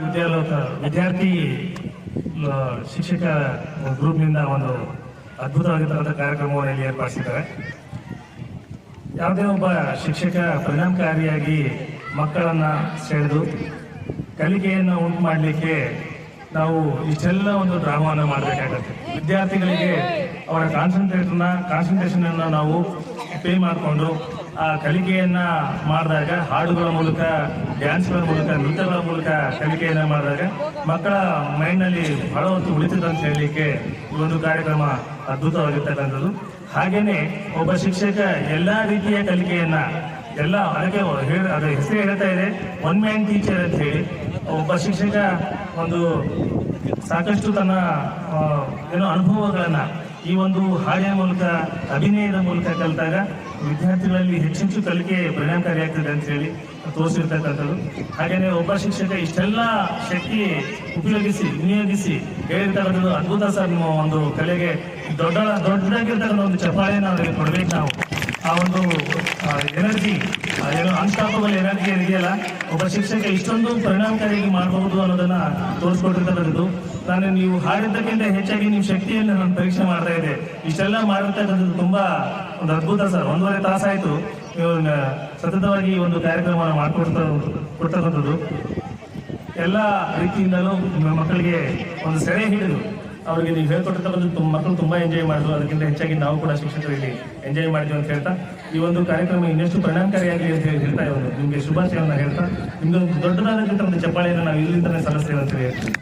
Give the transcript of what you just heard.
ವಿದ್ಯಾಲಯ ವಿದ್ಯಾರ್ಥಿ ಶಿಕ್ಷಕ ಗ್ರೂಪ್ನಿಂದ ಒಂದು ಅದ್ಭುತವಾಗಿರ್ತಕ್ಕಂಥ ಕಾರ್ಯಕ್ರಮವನ್ನು ಇಲ್ಲಿ ಏರ್ಪಡಿಸಿದ್ದಾರೆ. ಯಾವುದೇ ಒಬ್ಬ ಶಿಕ್ಷಕ ಪರಿಣಾಮಕಾರಿಯಾಗಿ ಮಕ್ಕಳನ್ನು ಸೆಳೆದು ಕಲಿಕೆಯನ್ನು ಉಂಟು ಮಾಡಲಿಕ್ಕೆ ನಾವು ಇಷ್ಟೆಲ್ಲ ಒಂದು ಡ್ರಾಮಾವನ್ನು ಮಾಡಬೇಕಾಗತ್ತೆ. ವಿದ್ಯಾರ್ಥಿಗಳಿಗೆ ಅವರ ಕಾನ್ಸಂಟ್ರೇಷನ್ನ ಕಾನ್ಸಂಟ್ರೇಷನ್ ಅನ್ನ ನಾವು ಪೇ ಮಾಡಿಕೊಂಡು ಆ ಕಲಿಕೆಯನ್ನು ಮಾಡಿದಾಗ ಹಾಡುಗಳ ಮೂಲಕ ಡ್ಯಾನ್ಸ್ಗಳ ಮೂಲಕ, ನೃತ್ಯಗಳ ಮೂಲಕ ಕಲಿಕೆಯನ್ನ ಮಾಡಿದಾಗ ಮಕ್ಕಳ ಮೈಂಡ್ನಲ್ಲಿ ಬಹಳ ಹೊತ್ತು ಉಳಿತದೆ ಅಂತ ಹೇಳಲಿಕ್ಕೆ ಈ ಒಂದು ಕಾರ್ಯಕ್ರಮ ಅದ್ಭುತವಾಗಿರ್ತಕ್ಕಂಥದ್ದು. ಹಾಗೆಯೇ ಒಬ್ಬ ಶಿಕ್ಷಕ ಎಲ್ಲ ರೀತಿಯ ಕಲಿಕೆಯನ್ನ, ಎಲ್ಲ ಅದಕ್ಕೆ ಅದು ಹೆಸರು ಹೇಳ್ತಾ ಇದೆ ಒನ್ ಮ್ಯಾನ್ ಟೀಚರ್ ಅಂತ ಹೇಳಿ ಒಬ್ಬ ಶಿಕ್ಷಕ ಒಂದು ಸಾಕಷ್ಟು ತನ್ನ ಏನೋ ಅನುಭವಗಳನ್ನ ಈ ಒಂದು ಹಾಡಿನ ಮೂಲಕ, ಅಭಿನಯದ ಮೂಲಕ ಕಲಿತಾಗ ವಿದ್ಯಾರ್ಥಿಗಳಲ್ಲಿ ಹೆಚ್ಚೆಚ್ಚು ಕಲಿಕೆ ಪರಿಣಾಮಕಾರಿಯಾಗ್ತದೆ ಅಂತ ಹೇಳಿ ತೋರಿಸಿರ್ತಕ್ಕಂಥದ್ದು. ಹಾಗೆಯೇ ಒಬ್ಬ ಶಿಕ್ಷಕ ಇಷ್ಟೆಲ್ಲ ಶಕ್ತಿ ಉಪಯೋಗಿಸಿ, ವಿನಿಯೋಗಿಸಿ ಹೇಳಿರ್ತಕ್ಕಂಥದ್ದು ಅದ್ಭುತ ಸರ್. ನಿಮ್ಮ ಒಂದು ಕಲೆಗೆ ದೊಡ್ಡ, ದೊಡ್ಡದಾಗಿರ್ತಕ್ಕಂಥ ಒಂದು ಚಪಾಳೆಯನ್ನು ಅವರಿಗೆ ಕೊಡ್ಬೇಕು ನಾವು. ಆ ಒಂದು ಎನರ್ಜಿ ಏನೋ ಅನ್ಸ್ಟಾಪಬಲ್ ಎನರ್ಜಿ ಇದೆಯಲ್ಲ ಒಬ್ಬ ಶಿಕ್ಷಕ ಇಷ್ಟೊಂದು ಪರಿಣಾಮಕಾರಿಯಾಗಿ ಮಾಡಬಹುದು ಅನ್ನೋದನ್ನ ತೋರಿಸ್ಕೊಟ್ಟಿರ್ತಕ್ಕಂಥದ್ದು. ನಾನು ನೀವು ಹಾಡಿದ್ದಕ್ಕಿಂತ ಹೆಚ್ಚಾಗಿ ನಿಮ್ಮ ಶಕ್ತಿಯನ್ನು ನಾನು ಪರೀಕ್ಷೆ ಮಾಡ್ತಾ ಇದ್ದೆ. ಇಷ್ಟೆಲ್ಲ ಮಾಡಿರ್ತಕ್ಕಂಥದ್ದು ತುಂಬಾ ಒಂದು ಅದ್ಭುತ ಸರ್. ಒಂದೂವರೆ ತಾಸಾಯ್ತು ನೀವು ಸತತವಾಗಿ ಒಂದು ಕಾರ್ಯಕ್ರಮವನ್ನು ಮಾಡಿಕೊಡ್ತಾ ಕೊಡ್ತಕ್ಕಂಥದ್ದು. ಎಲ್ಲ ರೀತಿಯಿಂದಲೂ ನಿಮ್ಮ ಮಕ್ಕಳಿಗೆ ಒಂದು ಸೆರೆ ಹಿಡಿದು ಅವರಿಗೆ ನೀವು ಹೇಳ್ಕೊಟ್ಟಿರ್ತಕ್ಕಂಥ ತುಂಬ, ಮಕ್ಕಳು ತುಂಬಾ ಎಂಜಾಯ್ ಮಾಡಿದ್ರು. ಅದಕ್ಕಿಂತ ಹೆಚ್ಚಾಗಿ ನಾವು ಕೂಡ ಶಿಕ್ಷಕರು ಇಲ್ಲಿ ಎಂಜಾಯ್ ಮಾಡಿದ್ವಿ ಅಂತ ಹೇಳ್ತಾ. ಈ ಒಂದು ಕಾರ್ಯಕ್ರಮ ಇನ್ನಷ್ಟು ಪರಿಣಾಮಕಾರಿಯಾಗಲಿ ಅಂತ ಹೇಳಿ ಹೇಳ್ತಾ ಇರೋದು. ನಿಮಗೆ ಶುಭಾಶಯವನ್ನು ಹೇಳ್ತಾ. ನಿಮ್ಗೆ ಒಂದು ದೊಡ್ಡದಾದಂಥ ಒಂದು ಚಪ್ಪಾಳೆಯನ್ನು ನಾವು ಇಲ್ಲಿಂದಲೇ ಸಲ್ಲಿಸ್ತೇವೆ ಅಂತ ಹೇಳಿ ಹೇಳ್ತೀನಿ.